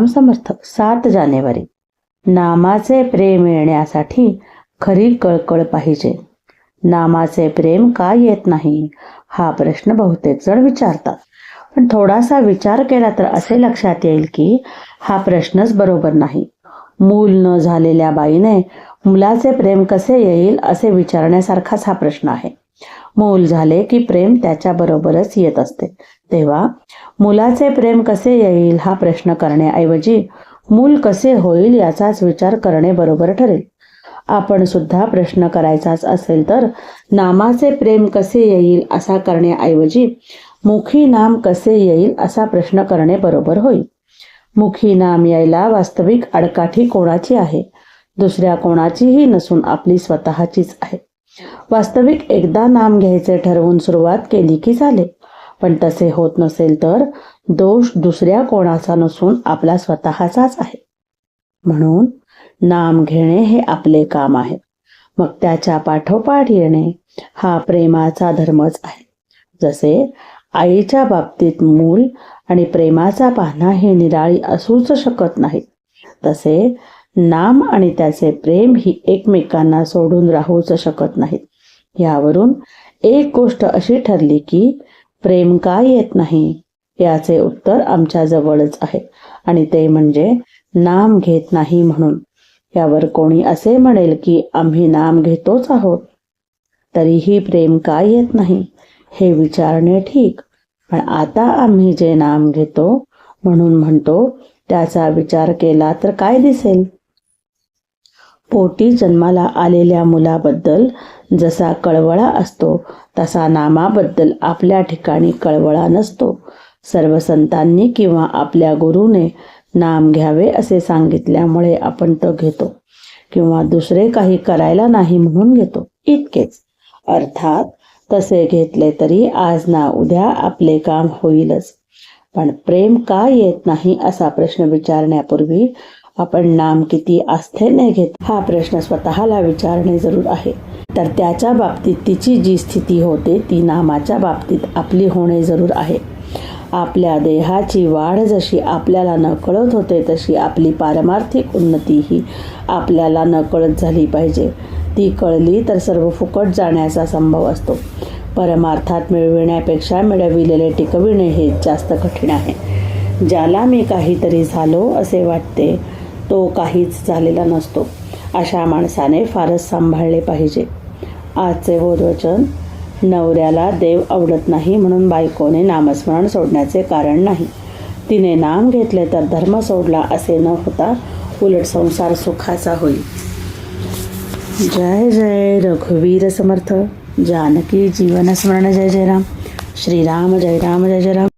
राम समर्थ सात जानेवारी. नामाचे प्रेम येण्यासाठी खरी कळकळ पाहिजे. नामाचे प्रेम का येत नाही? हा प्रश्न बहुतेक जण विचारतात. पण थोडासा विचार केला तर असे लक्षात येईल की हा प्रश्नच बरोबर नाही. मूल न झालेल्या बाईने मुलाचे प्रेम कसे येईल असे विचारण्यासारखाच हा प्रश्न आहे. मूल झाले की प्रेम त्याच्याबरोबरच येत असते. तेव्हा मुलाचे प्रेम कसे येईल हा प्रश्न करण्याऐवजी मूल कसे होईल याचाच विचार करणे बरोबर ठरेल. आपण सुद्धा प्रश्न करायचाच असेल तर नामाचे प्रेम कसे येईल असा करण्याऐवजी मुखी नाम कसे येईल असा प्रश्न करणे बरोबर होईल. मुखी नाम यायला वास्तविक आडकाठी कोणाची आहे? दुसऱ्या कोणाचीही नसून आपली स्वतःचीच आहे. वास्तविक एकदा नाम घ्यायचे ठरवून सुरुवात केली की झाले. पण तसे होत नसेल तर दोष दुसऱ्या कोणाचा नसून आपला स्वतःचाच आहे. म्हणून नाम घेणे हे आपले काम आहे. मग त्याच्या पाठोपाठ येणे हा प्रेमाचा धर्मच आहे. जसे आईच्या बाबतीत मूल आणि प्रेमाचा पाहणा हे निराळी असूच शकत नाही तसे नाम आणि त्याचे प्रेम ही एकमेकांना सोडून राहूच शकत नाहीत. यावरून एक गोष्ट अशी ठरली की प्रेम का येत नाही? याचे उत्तर आमच्या जवळच आहे. आणि ते म्हणजे नाम घेत नाही म्हणून. यावर कोणी असे म्हणेल की आम्ही नाम घेतोच आहोत. तरीही प्रेम का येत नाही? हे विचारणे ठीक. पण आता आम्ही जे नाम घेतो म्हणून म्हणतो त्याचा विचार केला तर काय दिसेल? पोटी जन्माला आलेल्या मुलाबद्दल जसा कळवळा असतो तसा नामाबद्दल आपल्या ठिकाणी कळवळा नसतो. सर्व संतांनी किंवा आपल्या गुरुने नाम घ्यावे असे सांगितल्यामुळे आपण तो घेतो किंवा दुसरे काही करायला नाही म्हणून घेतो. इतकेच. अर्थात तसे घेतले तरी आज ना उद्या आपले काम होईलच. पण प्रेम का येत नाही असा प्रश्न विचारण्यापूर्वी आपण नाम किती आस्थेने घेत? हा प्रश्न स्वतःला विचारणे जरूर आहे. तर त्याच्या बाबतीत तिची जी स्थिती होते ती नामाच्या बाबतीत आपली होणे जरूर आहे. आपल्या देहाची वाढ जशी आपल्याला नकळत होते तशी आपली पारमार्थिक उन्नतीही आपल्याला नकळत झाली पाहिजे. ती कळली तर सर्व फुकट जाण्याचा संभव असतो. परमार्थात मिळविण्यापेक्षा मिळविलेले टिकविणे हे जास्त कठीण आहे. ज्याला मी काहीतरी झालो असे वाटते तो काहीच झालेला नसतो. अशा माणसाने फारच सांभाळले पाहिजे. आजचे बोधवचन नवऱ्याला देव आवडत नाही म्हणून बायकोने नामस्मरण सोडण्याचे कारण नाही. तिने नाम घेतले तर धर्म सोडला असे न होता उलट संसार सुखाचा होईल. जय जय रघुवीर समर्थ. जानकी जीवन स्मरण जय जय राम. श्रीराम जय राम जय जय राम.